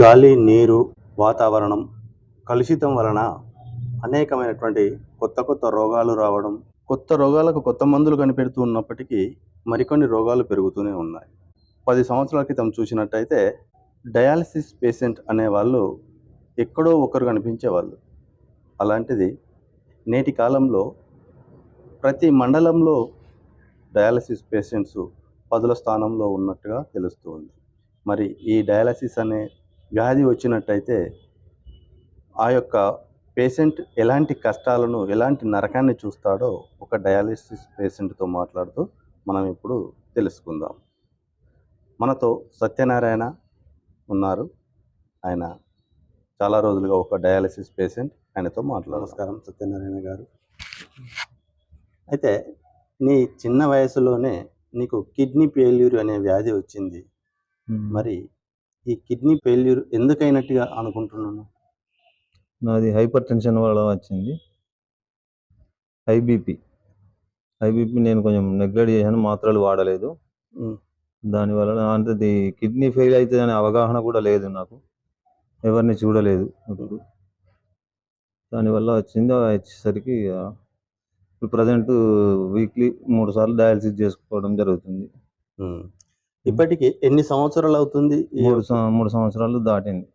గాలి నీరు వాతావరణం కలుషితం వలన అనేకమైనటువంటి కొత్త కొత్త రోగాలు రావడం కొత్త రోగాలకు కొత్త మందులు కనిపెడుతూ ఉన్నప్పటికీ మరికొన్ని రోగాలు పెరుగుతూనే ఉన్నాయి. పది సంవత్సరాల క్రితం చూసినట్టయితే డయాలసిస్ పేషెంట్ అనేవాళ్ళు ఎక్కడో ఒకరు కనిపించేవాళ్ళు. అలాంటిది నేటి కాలంలో ప్రతి మండలంలో డయాలసిస్ పేషెంట్స్ పదుల స్థానంలో ఉన్నట్టుగా తెలుస్తుంది మరి ఈ డయాలసిస్ అనే వ్యాధి వచ్చినట్టయితే ఆ యొక్క పేషెంట్ ఎలాంటి కష్టాలను ఎలాంటి నరకాన్ని చూస్తాడో ఒక డయాలసిస్ పేషెంట్తో మాట్లాడుతూ మనం ఇప్పుడు తెలుసుకుందాం. మనతో సత్యనారాయణ ఉన్నారు. ఆయన చాలా రోజులుగా ఒక డయాలసిస్ పేషెంట్. ఆయనతో మాట్లాడు నమస్కారం సత్యనారాయణ గారు. అయితే నీ చిన్న వయసులోనే నీకు కిడ్నీ ఫెయిల్యూర్ అనే వ్యాధి వచ్చింది. మరి ఈ కిడ్నీ ఫెయిల్యూర్ ఎందుకైనట్టుగా అనుకుంటున్నాను? నాది హైపర్ టెన్షన్ వల్ల వచ్చింది. హై బీపీ హై బీపీ నేను కొంచెం నెగ్లెక్ట్ చేశాను మాత్రలు వాడలేదు. దానివల్ల అంటే కిడ్నీ ఫెయిల్ అవుతుంది అనే అవగాహన కూడా లేదు నాకు. ఎవరిని చూడలేదు ఇప్పుడు దానివల్ల వచ్చింది వచ్చేసరికి ఇప్పుడు ప్రజెంట్ వీక్లీ మూడు సార్లు డయాలసిస్ చేసుకోవడం జరుగుతుంది. ఇప్పటికి ఎన్ని సంవత్సరాలు అవుతుంది మూడు సం- మూడు సంవత్సరాలు దాటింది.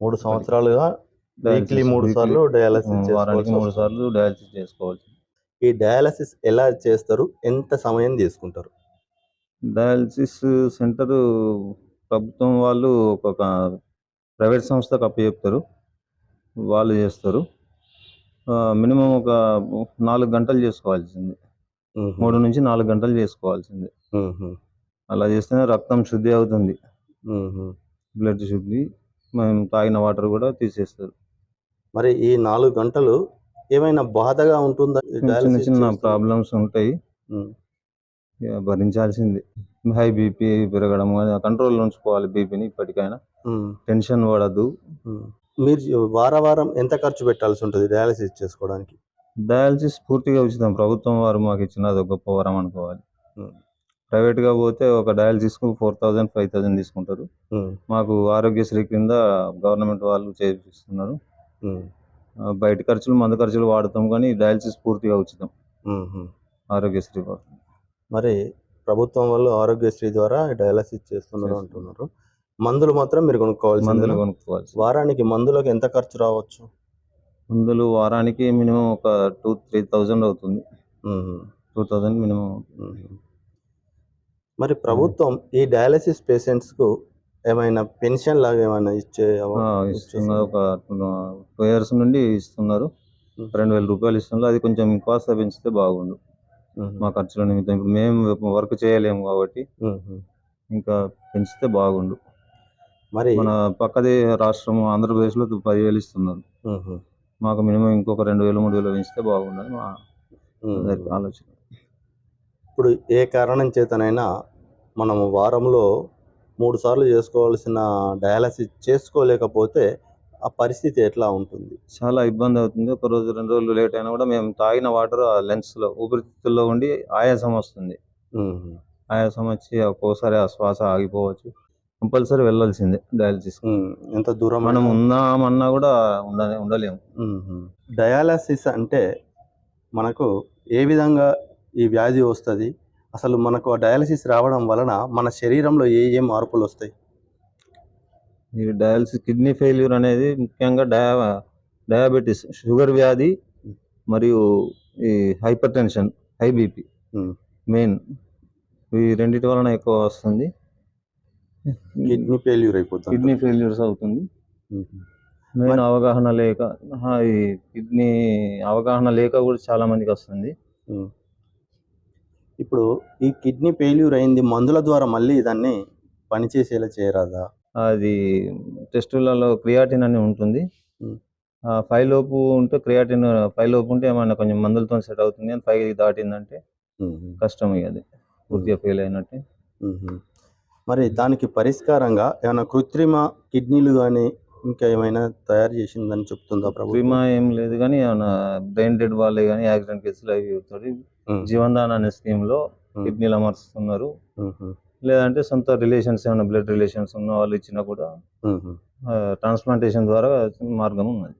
మూడు సంవత్సరాలుగా వీక్లీ మూడు సార్లు డయాలసిస్ ఉమ్, వారానికి చేసుకోవాల్సి మూడు వస్తుంది. సార్లు డయాలసిస్ చేసుకోవాలి ఈ డయాలసిస్ ఎలా చేస్తారు? ఎంత సమయం తీసుకుంటారు? డయాలసిస్ సెంటర్ ప్రభుత్వం వాళ్ళు ఒక ప్రైవేట్ సంస్థకు అప్పచెప్తారు వాళ్ళు చేస్తారు. మినిమం ఒక నాలుగు గంటలు చేసుకోవాల్సింది. మూడు నుంచి నాలుగు గంటలు చేసుకోవాల్సింది. అలా చేస్తేనే రక్తం శుద్ధి అవుతుంది. బ్లడ్ శుద్ధి మేము తాగిన వాటర్ కూడా తీసేస్తారు. మరి ఈ నాలుగు గంటలు ఏమైనా బాధగా ఉంటుందా? చిన్న చిన్న? ప్రాబ్లమ్స్ ఉంటాయి. భరించాల్సింది. హై బీపీ పెరగడం కానీ కంట్రోల్లో ఉంచుకోవాలి బీపీని ఇప్పటికైనా. టెన్షన్ పడద్దు. మీరు వార వారం ఎంత ఖర్చు పెట్టాల్సి ఉంటుంది డయాలసిస్ చేసుకోవడానికి? డయాలసిస్ పూర్తిగా ఉచితం. ప్రభుత్వం వారు మాకు ఇచ్చిన అది ఒక గొప్ప వరం అనుకోవాలి. ప్రైవేట్గా పోతే ఒక డయాలసిస్కు ఫోర్ థౌజండ్ ఫైవ్ థౌజండ్ తీసుకుంటారు. మాకు ఆరోగ్యశ్రీ కింద గవర్నమెంట్ వాళ్ళు చేపిస్తున్నారు. బయట ఖర్చులు మందు ఖర్చులు వాడతాం కానీ డయాలసిస్ పూర్తిగా ఉచితం. ఆరోగ్యశ్రీ మరి ప్రభుత్వం వాళ్ళు ఆరోగ్యశ్రీ ద్వారా డయాలసిస్ చేస్తున్నారు. అంటున్నారు. మందులు మాత్రం మీరు కొనుక్కోవాల్సి మందులు కొనుక్కోవాలి వారానికి మందులకు ఎంత ఖర్చు రావచ్చు? మందులు వారానికి మినిమం ఒక టూ త్రీ థౌజండ్ అవుతుంది. Two thousand minimum. మరి ప్రభుత్వం ఈ డయాలసిస్ పేషెంట్స్కు ఏమైనా పెన్షన్ లాగా ఏమైనా ఇచ్చే ఇస్తున్నారు. ఒక టూ ఇయర్స్ నుండి ఇస్తున్నారు. రెండు వేల రూపాయలు ఇస్తున్నారు. అది కొంచెం కాస్త పెంచితే బాగుండు. మా ఖర్చుల నిమిత్తం. ఇప్పుడు మేము వర్క్ చేయలేము కాబట్టి. ఇంకా పెంచితే బాగుండు. మరి మన పక్కది రాష్ట్రం ఆంధ్రప్రదేశ్లో పదివేలు ఇస్తున్నారు. మాకు మినిమం ఇంకొక రెండు వేలు మూడు వేలు పెంచితే బాగుండదు మా. ఆలోచన. ఇప్పుడు ఏ కారణం చేతనైనా మనము వారంలో మూడు సార్లు చేసుకోవాల్సిన డయాలసిస్ చేసుకోలేకపోతే ఆ పరిస్థితి ఎట్లా ఉంటుంది? చాలా ఇబ్బంది అవుతుంది. ఒక రోజు రెండు రోజులు లేట్ అయినా కూడా మేము తాగిన వాటర్ ఆ లెన్స్లో ఊపిరితిత్తుల్లో ఉండి ఆయాసం వస్తుంది. ఆయాసం వచ్చి ఒక్కోసారి ఆ శ్వాస ఆగిపోవచ్చు. కంపల్సరీ వెళ్ళాల్సిందే డయాలసిస్ ఎంత దూరం మనం ఉందామన్నా కూడా ఉండ ఉండలేము. డయాలసిస్ అంటే మనకు ఏ విధంగా ఈ వ్యాధి వస్తుంది. అసలు మనకు డయాలసిస్ రావడం వలన మన శరీరంలో ఏ ఏ మార్పులు వస్తాయి? ఈ డయాలసిస్ కిడ్నీ ఫెయిల్యూర్ అనేది ముఖ్యంగా డయా డయాబెటీస్ షుగర్ వ్యాధి మరియు ఈ hypertension high BP. Main ఈ రెండిటి వలన ఎక్కువ వస్తుంది. కిడ్నీ ఫెయిల్యూర్ అయిపోతుంది. కిడ్నీ ఫెయిల్యూర్స్ అవుతుంది. మెయిన్ అవగాహన లేక ఈ కిడ్నీ అవగాహన లేక కూడా చాలా మందికి వస్తుంది. ఇప్పుడు ఈ కిడ్నీ ఫెయిల్యూర్ అయింది మందుల ద్వారా మళ్ళీ దాన్ని పనిచేసేలా చేయరాదా? అది టెస్టులలో క్రియాటిన్ అని ఉంటుంది. ఫైవ్ లోపు ఉంటే క్రియాటిన్ ఫైవ్ లోపు ఉంటే ఏమైనా కొంచెం మందులతో సెట్ అవుతుంది అని ఫైవ్ దాటిందంటే. కష్టం అది. పూర్తిగా ఫెయిల్ అయినట్టే. మరి దానికి పరిష్కారంగా ఏమైనా కృత్రిమ కిడ్నీలు కానీ ఇంకా ఏమైనా తయారు చేసిందని చెప్తుందా ప్రభుత్వం? ఏం లేదు కానీ ఏమైనా బ్రెయిన్ డెడ్ వాళ్ళే కానీ యాక్సిడెంట్ కేసులు అవి జీవన్ అనే స్కీమ్లో. కిడ్నీలు అమర్చుతున్నారు. లేదంటే సొంత రిలేషన్స్ ఏమైనా బ్లడ్ రిలేషన్స్ ఉన్న వాళ్ళు ఇచ్చినా కూడా. ట్రాన్స్ప్లాంటేషన్ ద్వారా మార్గం ఉన్నది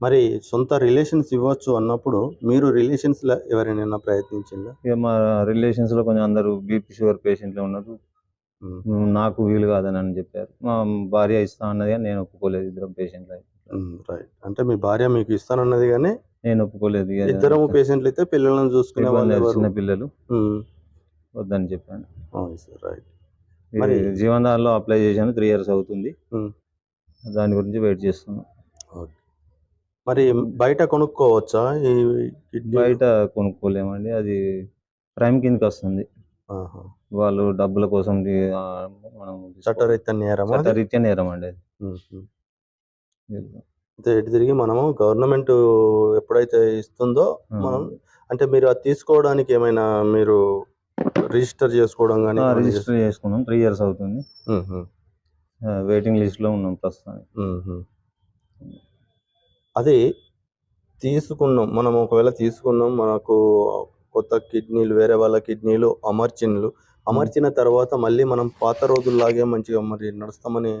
మరి సొంత రిలేషన్స్ ఇవ్వచ్చు అన్నప్పుడు మీరు రిలేషన్స్లో ఎవరైనా ప్రయత్నించిందా ఇక మా రిలేషన్స్లో కొంచెం అందరూ బీపీ షుగర్ పేషెంట్లు ఉన్నారు నాకు వీలు కాదని అని చెప్పారు మా భార్య ఇస్తా అన్నది కానీ నేను ఒప్పుకోలేదు ఇద్దరం పేషెంట్లు. రైట్ అంటే మీ భార్య మీకు ఇస్తానన్నది కానీ నేను ఒప్పుకోలేదు ఇక ఇద్దరము పేషెంట్లు అయితే పిల్లలను చూసుకునే వాళ్ళు? చిన్న పిల్లలు. వద్దని చెప్పాను. అవును సార్ రైట్ మరి- జీవనాధారంలో అప్లై చేశాను త్రీ ఇయర్స్ అవుతుంది. దాని గురించి వెయిట్ చేస్తున్నాను. మరి బయట కొనుక్కోవచ్చా? ఈ బయట కొనుక్కోలేమండి అది క్రైమ్ కిందకి వస్తుంది. వాళ్ళు డబ్బుల కోసం మనం చట్టరీత్యా అది? చట్టరీత్యా నేరం అండి అది ఇటు తిరిగి మనము గవర్నమెంట్ ఎప్పుడైతే ఇస్తుందో మనం అంటే మీరు అది తీసుకోవడానికి ఏమైనా మీరు రిజిస్టర్ చేసుకోవడం కానీ రిజిస్టర్ చేసుకున్నాం. త్రీ ఇయర్స్ అవుతుంది. వెయిటింగ్ లిస్ట్లో ఉన్నాం ప్రస్తుతానికి. అది తీసుకున్నాం. మనం ఒకవేళ తీసుకున్నాం మనకు కొత్త కిడ్నీలు వేరే వాళ్ళ కిడ్నీలు అమర్చిన్లు అమర్చిన తర్వాత మళ్ళీ మనం పాత రోజుల్లాగే మంచిగా మరి నడుస్తామని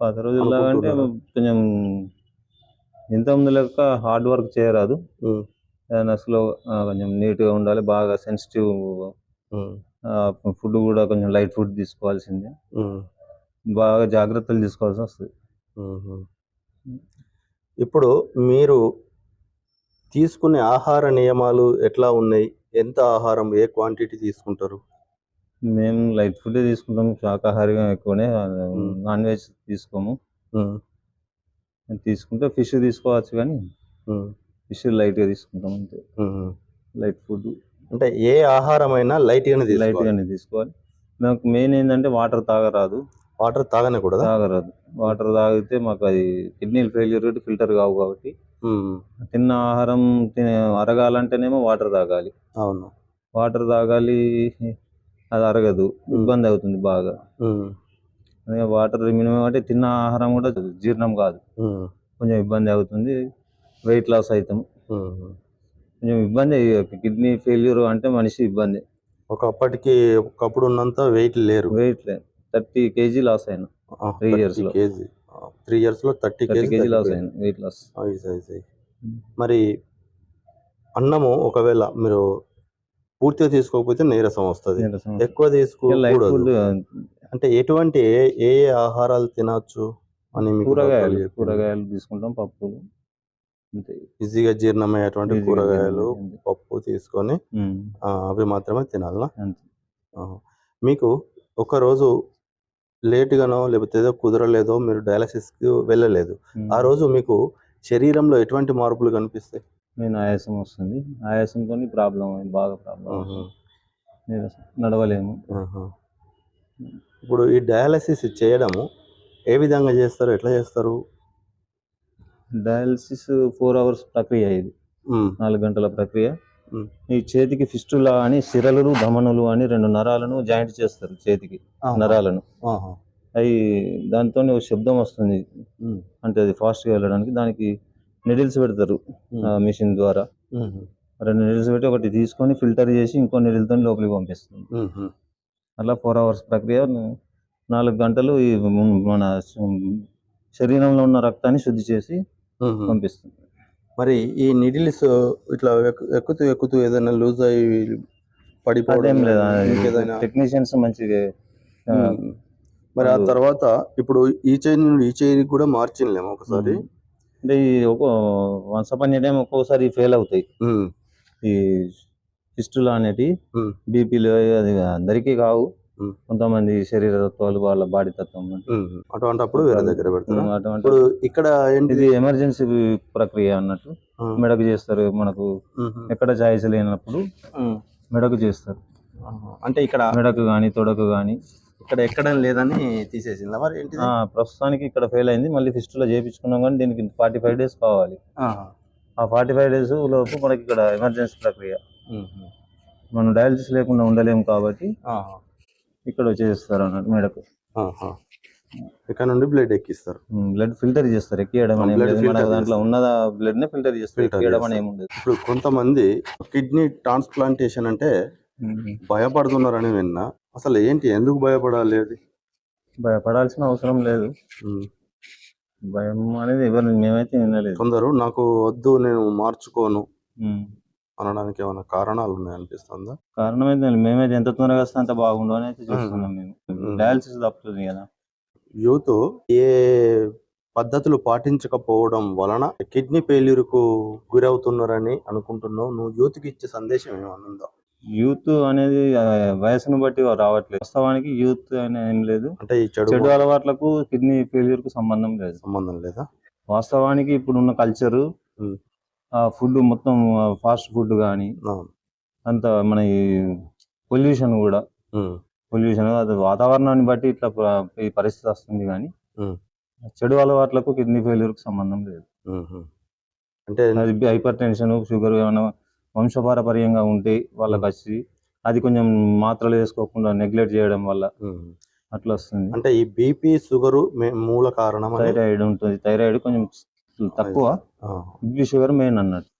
పాత రోజుల్లో అంటే? కొంచెం ఇంత ముందు లెక్క హార్డ్ వర్క్ చేయరాదు. ఏదైనా స్లో కొంచెం నీట్గా ఉండాలి బాగా సెన్సిటివ్ ఫుడ్ కూడా కొంచెం లైట్ ఫుడ్ తీసుకోవాల్సిందే. బాగా జాగ్రత్తలు తీసుకోవాల్సి వస్తుంది. ఇప్పుడు మీరు తీసుకునే ఆహార నియమాలు ఎట్లా ఉన్నాయి? ఎంత ఆహారం ఏ క్వాంటిటీ తీసుకుంటారు? మేము లైట్ ఫుడ్ తీసుకుంటాం శాకాహారిగా ఎక్కువనే నాన్ వెజ్ తీసుకోము. ఉమ్, తీసుకుంటే ఫిష్ తీసుకోవచ్చు కానీ ఫిష్ లైట్గా తీసుకుంటాం అంతే. Light food. అంటే ఏ ఆహారమైనా లైట్ గానే లైట్ తీసుకోవాలి. గానే తీసుకోవాలి. నాకు మెయిన్ ఏంటంటే వాటర్ తాగరాదు. వాటర్ తాగనకూడదా? తాగరాదు. వాటర్ తాగితే మాకు అది కిడ్నీలు ఫెయిల్యూర్ ఫిల్టర్ కావు కాబట్టి తిన్న ఆహారం తినే అరగాలంటేనేమో వాటర్ తాగాలి. అవును. వాటర్ తాగాలి అది అరగదు. ఇబ్బంది అవుతుంది బాగా. వాటర్ మినిమం అంటే తిన్న ఆహారం కూడా జీర్ణం కాదు. కొంచెం ఇబ్బంది అవుతుంది. వెయిట్ లాస్ అవుతాం. కొంచెం ఇబ్బంది కిడ్నీ ఫెయిల్యూర్ అంటే మనిషి ఇబ్బంది. ఒకప్పటికి ఒకప్పుడు ఉన్నంత వెయిట్ లేరు. వెయిట్ థర్టీ కేజీ లాస్ అయినా. years లో. కేజీ. త్రీ ఇయర్స్లో థర్టీ కేజీ లాస్ అయినా వెయిట్ లాస్. మరి అన్నము ఒకవేళ మీరు పూర్తిగా తీసుకోకపోతే నీరసం వస్తుంది. ఎక్కువ ఫుడ్ అంటే ఎటువంటి ఏ ఏ ఆహారాలు తినొచ్చు అని మీకు డాక్టర్లు కూరగాయలు? కూరగాయలు తీసుకుంటాం పప్పులు అంతే ఈజీగా జీర్ణమయ్యేటువంటి కూరగాయలు. పప్పు తీసుకొని ఉమ్, ఆ, అవి మాత్రమే తినాలనా అంతే. మీకు ఒకరోజు లేటుగానో లేకపోతే ఏదో కుదరలేదో మీరు డయాలసిస్కి వెళ్ళలేదు ఉమ్. ఆ రోజు మీకు శరీరంలో ఎటువంటి మార్పులు కనిపిస్తాయి నేను ఆయాసం వస్తుంది ఆయాసంతో ప్రాబ్లం బాగా ప్రాబ్లం ఆహా. నడవలేము ఆహా. ఇప్పుడు ఈ డయాలసిస్ చేయడము ఏ విధంగా చేస్తారు? ఎట్లా చేస్తారు? డయాలసిస్ ఫోర్ అవర్స్ ప్రక్రియ ఇది. నాలుగు గంటల ప్రక్రియ. ఈ చేతికి ఫిస్టులా అని సిరలు ధమనులు అని రెండు నరాలను జాయింట్ చేస్తారు చేతికి. నరాలను. అవి దాంతో ఒక శబ్దం వస్తుంది. అంటే అది ఫాస్ట్గా వెళ్ళడానికి దానికి నిడిల్స్ పెడతారు మిషన్ ద్వారా. రెండు నిడిల్స్ పెట్టి ఒకటి తీసుకొని ఫిల్టర్ చేసి ఇంకో నిడిల్తో లోపలికి పంపిస్తుంది. అట్లా ఫోర్ అవర్స్ ప్రక్రియ నాలుగు గంటలు ఈ మన శరీరంలో ఉన్న రక్తాన్ని శుద్ధి చేసి. పంపిస్తుంది. మరి ఈ నిడిల్స్ ఇట్లా ఎక్కు- ఎక్కుతూ ఎక్కుతూ ఏదైనా లూజ్ అయ్యి పడిపోవడం లేదా టెక్నీషియన్స్ మంచిగా. మరి ఆ తర్వాత ఇప్పుడు ఈ చైన్ నుండి ఈ చైన్ కూడా మార్చినలేము ఒకసారి? అంటే ఈ ఒక వన్స్ అపాన్ టైం ఒక్కోసారి ఫెయిల్ అవుతాయి. ఈ ఫిస్టులా అనేటివి ఉమ్, బీపీలు అది అందరికీ కావు. కొంతమంది శరీర తత్వాలు వాళ్ళ బాడీ తత్వం. అటువంటప్పుడు వేరే దగ్గర పెడతారా? ఇక్కడ ఏంటి? ఇది ఎమర్జెన్సీ ప్రక్రియ అన్నట్టు. మెడకు చేస్తారు మనకు. ఎక్కడ ఛాయిస్ లేనప్పుడు. మెడకు చేస్తారు. అంటే ఇక్కడ మెడకు కానీ తొడకు కానీ ఇక్కడ ఎక్కడ లేదని తీసేసిందా మరి ప్రస్తుతానికి ఇక్కడ ఫెయిల్ అయింది. మళ్ళీ ఫిస్టులో చేయించుకున్నాం కానీ దీనికి ఫార్టీ ఫైవ్ డేస్ కావాలి. ఆ ఫార్టీ ఫైవ్ డేస్ లోపు మనకి ఇక్కడ ఎమర్జెన్సీ ప్రక్రియ. మనం డయాలసిస్ లేకుండా ఉండలేము కాబట్టి. ఇక్కడ వచ్చేస్తారు అన్నట్టు మెడకు. ఇక్కడ నుండి బ్లడ్ ఎక్కిస్తారు. బ్లడ్ ఫిల్టర్ చేస్తారు ఎక్కియడం దాంట్లో ఉన్న బ్లడ్ నే ఫిల్టర్ చేస్తారు ఎక్కియడం. అని ఇప్పుడు కొంతమంది కిడ్నీ ట్రాన్స్ప్లాంటేషన్ అంటే భయపడుతున్నారని విన్నా. అసలు ఏంటి ఎందుకు భయపడాలి అది? భయపడాల్సిన అవసరం లేదు. భయం అనేది ఎవరు మేమైతే వినలేదు. కొందరు నాకు వద్దు నేను మార్చుకోను. అనడానికి ఏమైనా కారణాలు ఉన్నాయి అనిపిస్తుందా? కారణం అయితే మేమైతే ఎంత తొందరగా వస్తే అంత బాగుండు అని అయితే చూస్తున్నాం మేము. డయాలసిస్ తప్పుతుంది కదా. యూత్ ఏ పద్ధతులు పాటించకపోవడం వలన కిడ్నీ ఫెయిల్యూర్కు గురవుతున్నారని అనుకుంటున్నావు. నువ్వు యూత్కి ఇచ్చే సందేశం ఏమైనా ఉందా? యూత్ అనేది ఆ, వయసును బట్టి రావట్లేదు. వాస్తవానికి యూత్ అనేది ఏం లేదు. అంటే ఈ చెడు చెడు అలవాట్లకు కిడ్నీ ఫెయిల్యూర్కు సంబంధం లేదు. సంబంధం లేదా? వాస్తవానికి ఇప్పుడున్న కల్చర్ ఉమ్. ఆ ఫుడ్ మొత్తం ఫాస్ట్ ఫుడ్ కానీ. అంత మన పొల్యూషన్ కూడా. పొల్యూషన్ అది వాతావరణాన్ని బట్టి ఇట్లా ఈ పరిస్థితి వస్తుంది కానీ. చెడు అలవాట్లకు కిడ్నీ ఫెయిల్యూర్కు సంబంధం లేదు. అంటే అది హైపర్ టెన్షన్ షుగర్ ఏమైనా వంశపారపర్యంగా ఉంటే వాళ్ళకి వచ్చి అది కొంచెం మాత్రలు వేసుకోకుండా నెగ్లెక్ట్ చేయడం వల్ల. అట్లా వస్తుంది అంటే ఈ బీపీ షుగర్ మూల కారణం థైరాయిడ్ ఉంటుంది థైరాయిడ్ కొంచెం తక్కువ. బీపీ షుగర్ మెయిన్ అన్నట్టు.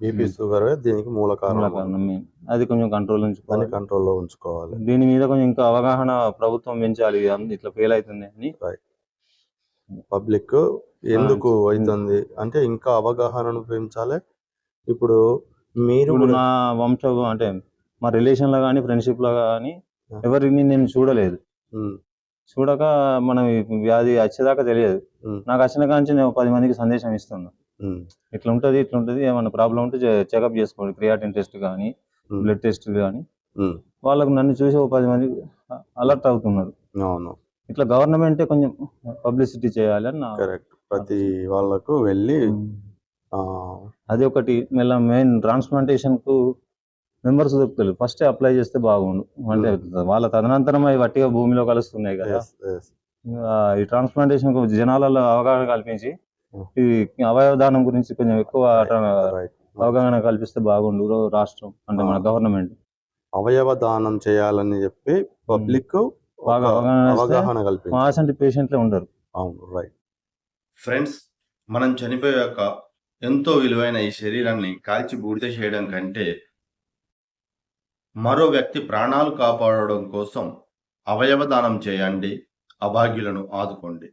బీపీ షుగర్ దీనికి మూల కారణం మెయిన్ అది కొంచెం కంట్రోల్ ఉంచుకోవాలి. కంట్రోల్లో ఉంచుకోవాలి. దీని మీద కొంచెం ఇంకా అవగాహన ప్రభుత్వం పెంచాలి. ఇట్లా ఫెయిల్ అవుతుంది అని. పబ్లిక్ ఎందుకు అవుతుంది? అంటే ఇంకా అవగాహనను పెంచాలి. ఇప్పుడు మీరు నా వంశం అంటే మా రిలేషన్లో కానీ ఫ్రెండ్షిప్లో కానీ. ఎవరిని నేను చూడలేదు. చూడక మనం వ్యాధి వచ్చేదాకా తెలియదు. నాకు వచ్చిన కాంచి నేను పది మందికి సందేశం ఇస్తున్నా. ఇట్లా ఉంటుంది ఇట్లా ఉంటుంది ఏమైనా ప్రాబ్లం ఉంటే చెకప్ చేసుకోండి. క్రియాటిన్ టెస్ట్ కానీ బ్లడ్ టెస్ట్ కానీ వాళ్ళకు నన్ను చూసి ఒక పది మంది అలర్ట్ అవుతున్నారు. అవును. ఇట్లా గవర్నమెంట్ కొంచెం పబ్లిసిటీ చేయాలి అని కరెక్ట్. ప్రతి వాళ్ళకు వెళ్ళి అది ఒకటి. మళ్ళీ మెయిన్ ట్రాన్స్ప్లాంటేషన్కు మెంబర్స్ దొరుకుతారు ఫస్ట్ అప్లై చేస్తే బాగుండు. అంటే వాళ్ళ తదనంతరం అవి వట్టిగా భూమిలో కలుస్తున్నాయి కదా. ఈ ట్రాన్స్ప్లాంటేషన్ జనాలలో అవగాహన కల్పించి Hmm. ఈ అవయవ దానం గురించి కొంచెం ఎక్కువ. అవగాహన కల్పిస్తే బాగుండు రాష్ట్రం అంటే మన Ah. గవర్నమెంట్. అవయవ దానం చేయాలని చెప్పి పబ్లిక్ బాగా అవగాహన మాసంటి పేషెంట్లే ఉండరు. అవును రైట్ ఫ్రెండ్స్ మనం చనిపోయాక ఎంతో విలువైన ఈ శరీరాన్ని కాల్చి బూడిద చేయడం కంటే మరో వ్యక్తి ప్రాణాలు కాపాడడం కోసం అవయవదానం చేయండి అభాగ్యులను ఆదుకోండి.